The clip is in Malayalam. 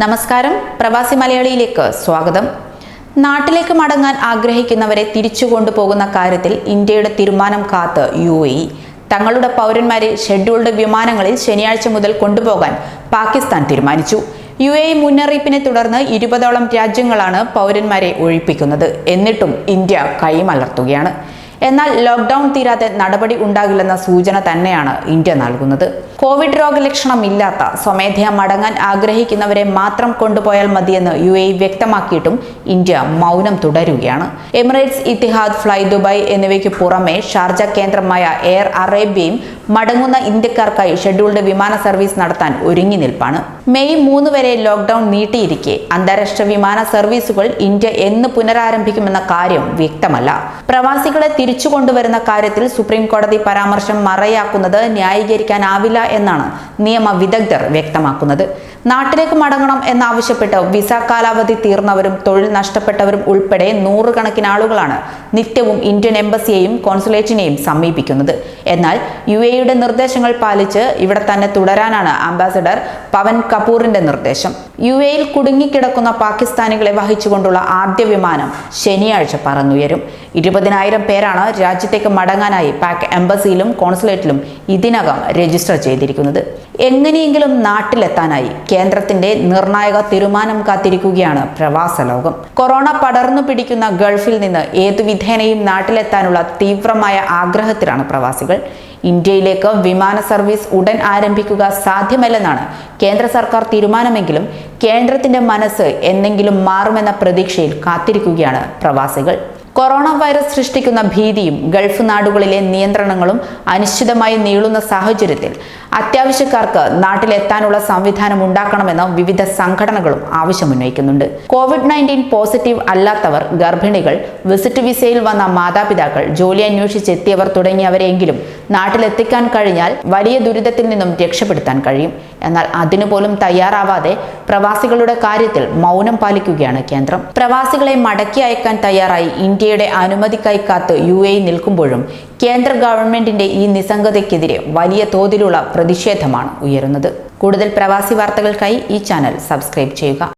നമസ്കാരം. പ്രവാസി മലയാളിയിലേക്ക് സ്വാഗതം. നാട്ടിലേക്ക് മടങ്ങാൻ ആഗ്രഹിക്കുന്നവരെ തിരിച്ചു കൊണ്ടുപോകുന്ന കാര്യത്തിൽ ഇന്ത്യയുടെ തീരുമാനം കാത്ത് യു എ തങ്ങളുടെ പൗരന്മാരെ ഷെഡ്യൂൾഡ് വിമാനങ്ങളിൽ ശനിയാഴ്ച മുതൽ കൊണ്ടുപോകാൻ പാകിസ്ഥാൻ തീരുമാനിച്ചു. യു എ മുന്നറിയിപ്പിനെ തുടർന്ന് ഇരുപതോളം രാജ്യങ്ങളാണ് പൗരന്മാരെ ഒഴിപ്പിക്കുന്നത്. എന്നിട്ടും ഇന്ത്യ കൈമലർത്തുകയാണ്. എന്നാൽ ലോക്ക്ഡൌൺ തീരാതെ നടപടി ഉണ്ടാകില്ലെന്ന സൂചന തന്നെയാണ് ഇന്ത്യ നൽകുന്നത്. കോവിഡ് രോഗലക്ഷണമില്ലാത്ത സ്വമേധയാ മടങ്ങാൻ ആഗ്രഹിക്കുന്നവരെ മാത്രം കൊണ്ടുപോയാൽ മതിയെന്ന് യു എ വ്യക്തമാക്കിയിട്ടും ഇന്ത്യ മൗനം തുടരുകയാണ്. എമിറേറ്റ്സ് ഇത്തിഹാദ് ഫ്ലൈ ദുബായ് എന്നിവയ്ക്ക് പുറമെ ഷാർജ കേന്ദ്രമായ എയർ അറേബ്യയും മടങ്ങുന്ന ഇന്ത്യക്കാർക്കായി ഷെഡ്യൂൾഡ് വിമാന സർവീസ് നടത്താൻ ഒരുങ്ങി നിൽപ്പാണ്. മെയ് മൂന്ന് വരെ ലോക്ഡൌൺ നീട്ടിയിരിക്കെ. അന്താരാഷ്ട്ര വിമാന സർവീസുകൾ ഇന്ത്യ എന്ന് പുനരാരംഭിക്കുമെന്ന കാര്യം വ്യക്തമല്ല. പ്രവാസികളെ തിരിച്ചു കൊണ്ടുവരുന്ന കാര്യത്തിൽ സുപ്രീം കോടതി പരാമർശം മറയാക്കുന്നത് ന്യായീകരിക്കാനാവില്ല എന്നാണ് നിയമ വിദഗ്ധർ വ്യക്തമാക്കുന്നത്. നാട്ടിലേക്ക് മടങ്ങണം എന്നാവശ്യപ്പെട്ട് വിസ കാലാവധി തീർന്നവരും തൊഴിൽ നഷ്ടപ്പെട്ടവരും ഉൾപ്പെടെ നൂറുകണക്കിന് ആളുകളാണ് നിത്യവും ഇന്ത്യൻ എംബസിയെയും കോൺസുലേറ്റിനെയും സമീപിക്കുന്നത്. എന്നാൽ യു എയുടെ നിർദ്ദേശങ്ങൾ പാലിച്ച് ഇവിടെ തന്നെ തുടരാനാണ് അംബാസഡർ പവൻ കപൂറിന്റെ നിർദ്ദേശം. യു എയിൽ കുടുങ്ങിക്കിടക്കുന്ന പാകിസ്ഥാനികളെ വഹിച്ചുകൊണ്ടുള്ള ആദ്യ വിമാനം ശനിയാഴ്ച പറന്നുയരും. ഇരുപതിനായിരം പേരാണ് രാജ്യത്തേക്ക് മടങ്ങാനായി പാക് എംബസിയിലും കോൺസുലേറ്റിലും ഇതിനകം രജിസ്റ്റർ ചെയ്തിരിക്കുന്നത്. എങ്ങനെയെങ്കിലും നാട്ടിലെത്താനായി കേന്ദ്രത്തിന്റെ നിർണായക തീരുമാനം കാത്തിരിക്കുകയാണ് പ്രവാസ ലോകം കൊറോണ പടർന്നു പിടിക്കുന്ന ഗൾഫിൽ നിന്ന് ഏതു വിധേനയും നാട്ടിലെത്താനുള്ള തീവ്രമായ ആഗ്രഹത്തിലാണ് പ്രവാസികൾ. ഇന്ത്യയിലേക്ക് വിമാന സർവീസ് ഉടൻ ആരംഭിക്കുക സാധ്യമല്ലെന്നാണ് കേന്ദ്ര സർക്കാർ തീരുമാനമെങ്കിലും കേന്ദ്രത്തിന്റെ മനസ്സ് എന്നെങ്കിലും മാറുമെന്ന പ്രതീക്ഷയിൽ കാത്തിരിക്കുകയാണ് പ്രവാസികൾ. കൊറോണ വൈറസ് സൃഷ്ടിക്കുന്ന ഭീതിയും ഗൾഫ് നാടുകളിലെ നിയന്ത്രണങ്ങളും അനിശ്ചിതമായി നീളുന്ന സാഹചര്യത്തിൽ അത്യാവശ്യക്കാർക്ക് നാട്ടിലെത്താനുള്ള സംവിധാനം ഉണ്ടാക്കണമെന്ന് വിവിധ സംഘടനകളും ആവശ്യമുന്നയിക്കുന്നുണ്ട്. കോവിഡ് നയന്റീൻ പോസിറ്റീവ് അല്ലാത്തവർ ഗർഭിണികൾ വിസിറ്റ് വിസയിൽ വന്ന മാതാപിതാക്കൾ ജോലി അന്വേഷിച്ചെത്തിയവർ തുടങ്ങിയവരെങ്കിലും നാട്ടിലെത്തിക്കാൻ കഴിഞ്ഞാൽ വലിയ ദുരിതത്തിൽ നിന്നും രക്ഷപ്പെടുത്താൻ കഴിയും. എന്നാൽ അതിനുപോലും തയ്യാറാവാതെ പ്രവാസികളുടെ കാര്യത്തിൽ മൗനം പാലിക്കുകയാണ് കേന്ദ്രം. പ്രവാസികളെ മടക്കി അയക്കാൻ തയ്യാറായി ഇന്ത്യയുടെ അനുമതിക്കായി കാത്ത് യു എ നിൽക്കുമ്പോഴും കേന്ദ്ര ഗവൺമെന്റിന്റെ ഈ നിസ്സംഗതയ്ക്കെതിരെ വലിയ തോതിലുള്ള പ്രതിഷേധമാണ് ഉയരുന്നത്. കൂടുതൽ പ്രവാസി വാർത്തകൾക്കായി ഈ ചാനൽ സബ്സ്ക്രൈബ് ചെയ്യുക.